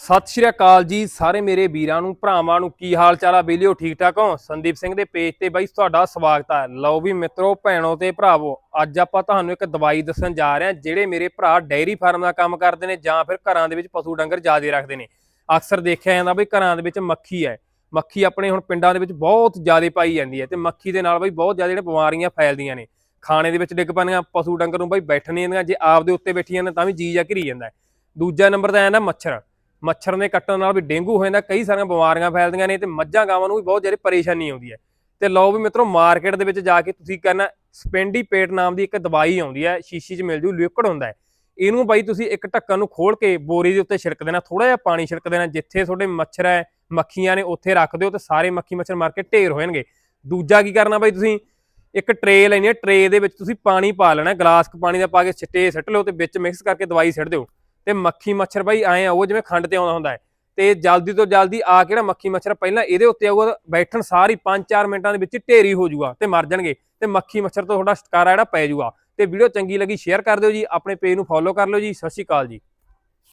ਸਤਿ ਸ਼੍ਰੀ ਅਕਾਲ ਜੀ ਸਾਰੇ ਮੇਰੇ ਵੀਰਾਂ ਨੂੰ, ਭਰਾਵਾਂ ਨੂੰ, ਕੀ ਹਾਲ ਚਾਲ ਆ? ਬੇਲਿਓ, ਠੀਕ ਠਾਕ ਹੋ? ਸੰਦੀਪ ਸਿੰਘ ਦੇ ਪੇਜ ਤੇ ਬਾਈ ਤੁਹਾਡਾ ਸਵਾਗਤ ਹੈ ਲਓ ਵੀ ਮਿੱਤਰੋ, ਭੈਣੋ ਤੇ ਭਰਾਵੋ, ਅੱਜ ਆਪਾਂ ਤੁਹਾਨੂੰ ਇੱਕ ਦਵਾਈ ਦੱਸਣ ਜਾ ਰਹੇ ਹਾਂ, ਜਿਹੜੇ ਮੇਰੇ ਭਰਾ ਡੈਰੀ ਫਾਰਮ ਦਾ ਕੰਮ ਕਰਦੇ ਨੇ ਜਾਂ ਫਿਰ ਘਰਾਂ ਦੇ ਵਿੱਚ ਪਸ਼ੂ ਡੰਗਰ ਜ਼ਿਆਦੇ ਰੱਖਦੇ ਨੇ। ਅਕਸਰ ਦੇਖਿਆ ਜਾਂਦਾ ਬਈ ਘਰਾਂ ਦੇ ਵਿੱਚ ਮੱਖੀ ਹੈ। ਮੱਖੀ ਆਪਣੇ ਹੁਣ ਪਿੰਡਾਂ ਦੇ ਵਿੱਚ ਬਹੁਤ ਜ਼ਿਆਦਾ ਪਾਈ ਜਾਂਦੀ ਹੈ ਤੇ ਮੱਖੀ ਦੇ ਨਾਲ ਬਈ ਬਹੁਤ ਜ਼ਿਆਦਾ ਜਿਹੜੀਆਂ ਬਿਮਾਰੀਆਂ ਫੈਲਦੀਆਂ ਨੇ। ਖਾਣੇ ਦੇ ਵਿੱਚ ਡਿੱਗ ਪੈਂਦੀਆਂ, ਪਸ਼ੂ ਡੰਗਰ ਨੂੰ ਬਈ ਬੈਠਣ ਨਹੀਂ ਜੇ ਆਪ ਦੇ ਉੱਤੇ ਬੈਠੀਆਂ ਨੇ ਤਾਂ ਵੀ ਜੀ ਜਾ ਘਿਰੀ ਜਾਂਦਾ ਦੂਜਾ ਨੰਬਰ ਤੇ ਆ ਨਾ ਮੱਛਰ। ਮੱਛਰ ਦੇ ਕੱਟਣ ਨਾਲ ਵੀ ਡੇਂਗੂ ਹੋ ਜਾਂਦਾ, ਕਈ ਸਾਰੀਆਂ ਬਿਮਾਰੀਆਂ ਫੈਲਦੀਆਂ ਨੇ ਤੇ ਮੱਝਾਂ ਗਾਵਾਂ ਨੂੰ ਵੀ ਬਹੁਤ ਜ਼ਿਆਦਾ ਪਰੇਸ਼ਾਨੀ ਆਉਂਦੀ ਹੈ। ਤੇ ਲਓ ਵੀ ਮਿੱਤਰੋ, ਮਾਰਕੀਟ ਦੇ ਵਿੱਚ ਜਾ ਕੇ ਤੁਸੀਂ ਕਰਨਾ ਸਪੈਂਡੀ ਪੇਟ ਨਾਮ ਦੀ ਇੱਕ ਦਵਾਈ ਆਉਂਦੀ ਹੈ, ਸ਼ੀਸ਼ੀ 'ਚ ਮਿਲ ਜੂ ਲਿਕਵਿਡ ਹੁੰਦਾ ਹੈ। ਇਹਨੂੰ ਬਾਈ ਤੁਸੀਂ ਇੱਕ ਢੱਕਣ ਨੂੰ ਖੋਲ ਕੇ ਬੋਰੀ ਦੇ ਉੱਤੇ ਛਿੜਕ ਦੇਣਾ ਥੋੜਾ ਜਿਹਾ ਪਾਣੀ ਛਿੜਕ ਦੇਣਾ, ਜਿੱਥੇ ਤੁਹਾਡੇ ਮੱਛਰ ਹੈ, ਮੱਖੀਆਂ ਨੇ ਉੱਥੇ ਰੱਖ ਦਿਓ ਤੇ ਸਾਰੇ ਮੱਖੀ ਮੱਛਰ ਮਾਰ ਕੇ ਢੇਰ ਹੋ ਜਾਣਗੇ। ਦੂਜਾ ਕੀ ਕਰਨਾ ਬਾਈ ਤੁਸੀਂ? ਇੱਕ ਟਰੇ ਲੈਣੀ ਹੈ, ਟਰੇ ਦੇ ਵਿੱਚ ਤੁਸੀਂ ਪਾਣੀ ਪਾ ਲੈਣਾ, ਗਲਾਸ ਕ ਪਾਣੀ ਦਾ ਪਾ ਕੇ ਛਿੱਟੇ ਸਿੱਟ ਲਓ ਤੇ ਵਿੱਚ ਮਿਕਸ ਕਰਕੇ ਦਵਾਈ ਸਿੱਟ ਦਿਓ। ਤੇ ਮੱਖੀ ਮੱਛਰ ਬਾਈ ਆਏ ਆ, ਉਹ ਜਿਵੇਂ ਖੰਡ ਤੇ ਆਉਂਦਾ ਹੁੰਦਾ ਹੈ। ਤੇ ਜਲਦੀ ਤੋਂ ਜਲਦੀ ਆ ਕੇ ਨਾ ਮੱਖੀ ਮੱਛਰ ਪਹਿਲਾਂ ਇਹਦੇ ਉੱਤੇ ਆਊਗਾ, ਬੈਠਣ ਸਾਰੀ 5-4 ਮਿੰਟਾਂ ਦੇ ਵਿੱਚ ਢੇਰੀ ਹੋ ਜਾਊਗਾ ਤੇ ਮਰ ਜਾਣਗੇ। ਤੇ ਮੱਖੀ ਮੱਛਰ ਤੋਂ ਤੁਹਾਡਾ ਛੁਟਕਾਰਾ ਜਿਹੜਾ ਪੈ ਜਾਊਗਾ। ਤੇ ਵੀਡੀਓ ਚੰਗੀ ਲੱਗੀ, ਸ਼ੇਅਰ ਕਰ ਦਿਓ ਜੀ, ਆਪਣੇ ਪੇਜ ਨੂੰ ਫੋਲੋ ਕਰ ਲਓ ਜੀ। ਸਤਿ ਸ਼੍ਰੀ ਅਕਾਲ ਜੀ।